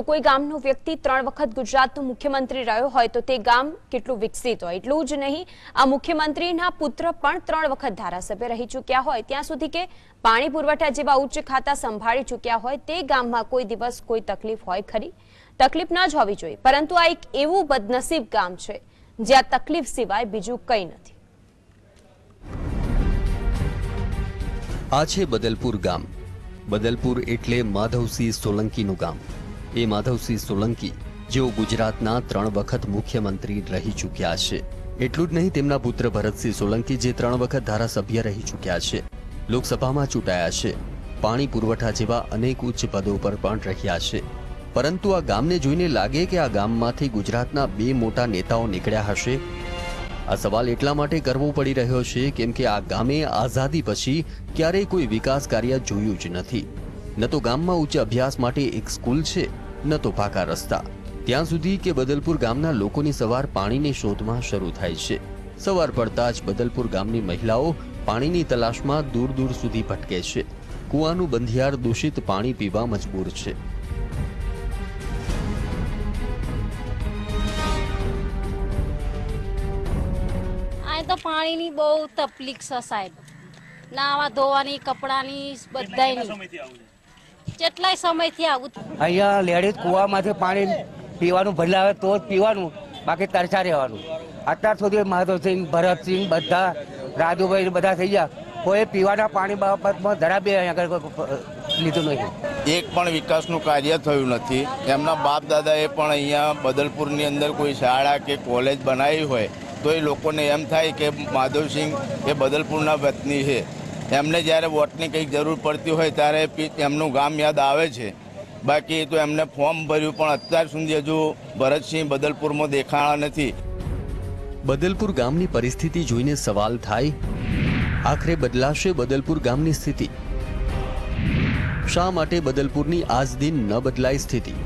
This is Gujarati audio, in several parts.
તો કોઈ ગામનો વ્યક્તિ ત્રણ વખત ગુજરાતનો મુખ્યમંત્રી રહ્યો હોય તો તે ગામ કેટલું વિકસિત હોય? એટલું જ નહીં, આ મુખ્યમંત્રીના પુત્ર પણ ત્રણ વખત ધારાસભ્ય રહી ચૂક્યા હોય. ત્યાં સુધી કે પાણી પુરવઠા જેવા ઉચ્ચ ખાતા સંભાળી ચૂક્યા હોય, તે ગામમાં કોઈ દિવસ કોઈ તકલીફ હોય ખરી? તકલીફ ન જ હોવી જોઈએ, પરંતુ આ એક એવું બદનસીબ ગામ છે, જ્યાં તકલીફ સિવાય બીજું કંઈ નથી. આ છે બદલપુર ગામ. બદલપુર એટલે માધવસિંહ સોલંકીનું ગામ. એ માધવસિંહ સોલંકી, જેઓ ગુજરાતના ત્રણ વખત મુખ્યમંત્રી રહી ચૂક્યા છે. એટલું જ નહીં, તેમના પુત્ર ભરતસિંહ સોલંકી જે ત્રણ વખત ધારાસભ્ય રહી ચૂક્યા છે. લોકસભામાં ચૂંટાયા છે. પાણી પુરવઠા જેવા અનેક ઉચ્ચ પદો પર પણ રહ્યા છે. પરંતુ આ ગામને જોઈને લાગે કે આ ગામમાંથી ગુજરાતના બે મોટા નેતાઓ નીકળ્યા હશે? આ સવાલ એટલા માટે કરવો પડી રહ્યો છે કેમ કે આ ગામે આઝાદી પછી ક્યારેય કોઈ વિકાસ કાર્ય જોયું જ નથી. ન તો ગામમાં ઉચ્ચ અભ્યાસ માટે એક સ્કૂલ છે? ન તો પાકા રસ્તા. ત્યાં સુધી કે બદલપુર ગામના લોકોની સવાર પાણીની શોધમાં શરૂ થાય છે. સવાર પડતા જ બદલપુર ગામની મહિલાઓ પાણીની તલાશમાં દૂર દૂર સુધી ભટકે છે. કૂવાનું બંધિયાર દૂષિત પાણી પીવા મજબૂર છે. તો પાણીની બહુ તકલીફ છે સાહેબ. નાવા ધોવાની, કપડાની, બધાયની. કેટલાય સમયથી આવું અહીંયા લેડીઝ કૂવામાંથી પાણી પીવાનું ભલે આવે તો જ પીવાનું બાકી તરસા રહેવાનું. અત્યાર સુધી માધવસિંહ ભરતસિંહ બધા રાજુભાઈ બધા થઈ ગયા. કોઈ પીવાના પાણી બાબતમાં જરા બે અહીંયા આગળ લીધું નહીં. એક પણ વિકાસનું કાર્ય થયું નથી. એમના બાપ દાદાએ પણ અહીંયા બદલપુરની અંદર કોઈ શાળા કે કોલેજ બનાવી હોય તો એ લોકોને એમ થાય કે માધવસિંહ એ બદલપુરના વતની છે. એમને જ્યારે વોટની કંઈક જરૂર પડતી હોય ત્યારે એમનું ગામ યાદ આવે છે. બાકી તો એમને ફોર્મ ભર્યું પણ અત્યાર સુધી હજુ ભરતસિંહ બદલપુરમાં દેખાણા નથી. બદલપુર ગામની પરિસ્થિતિ જોઈને સવાલ થાય, આખરે બદલાશે બદલપુર ગામની સ્થિતિ? શા માટે બદલપુરની આજ દિન ન બદલાય સ્થિતિ?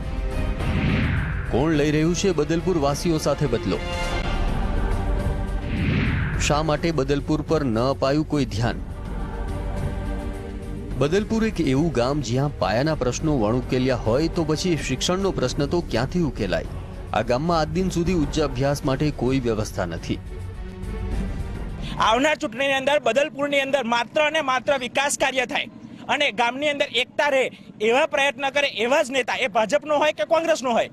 કોણ લઈ રહ્યું છે બદલપુર વાસીઓ સાથે બદલો? શા માટે બદલપુર પર ન અપાયું કોઈ ધ્યાન? બદલપુર એક એવું ગામ જ્યાં પાયાના પ્રશ્નો વણુકેલ્યા હોય તો પછી શિક્ષણનો પ્રશ્ન તો ક્યાંથી ઉકેલાય? આ ગામમાં આજ દિન સુધી ઉચ્ચ અભ્યાસ માટે કોઈ વ્યવસ્થા નથી. આવનાર ચૂંટણીની અંદર, બદલપુરની અંદર માત્ર અને માત્ર વિકાસ કાર્ય થાય અને ગામની અંદર એકતા રહે, એવા પ્રયત્ન કરે એવા જ નેતા, એ ભાજપનો હોય કે કોંગ્રેસનો હોય.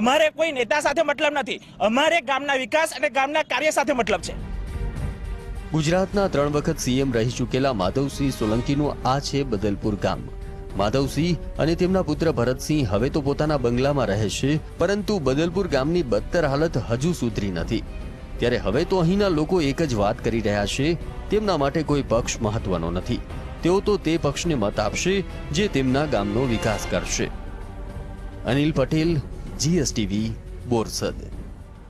અમારે કોઈ નેતા સાથે મતલબ નથી. અમારે ગામના વિકાસ અને ગામના કાર્ય સાથે મતલબ છે. ગુજરાતના ત્રણ વખત સીએમ રહી ચૂકેલા માધવસિંહ સોલંકીનું આ છે બદલપુર ગામ. માધવસિંહ અને તેમના પુત્ર ભરતસિંહ હવે તો પોતાના બંગલામાં રહે છે, પરંતુ બદલપુર ગામની બદતર હાલત હજુ સુધરી નથી. ત્યારે હવે તો અહીંના લોકો એક જ વાત કરી રહ્યા છે, તેમના માટે કોઈ પક્ષ મહત્વનો નથી. તેઓ તો તે પક્ષને મત આપશે, જે તેમના ગામનો વિકાસ કરશે. અનિલ પટેલ, જીએસટીવી, બોરસદ.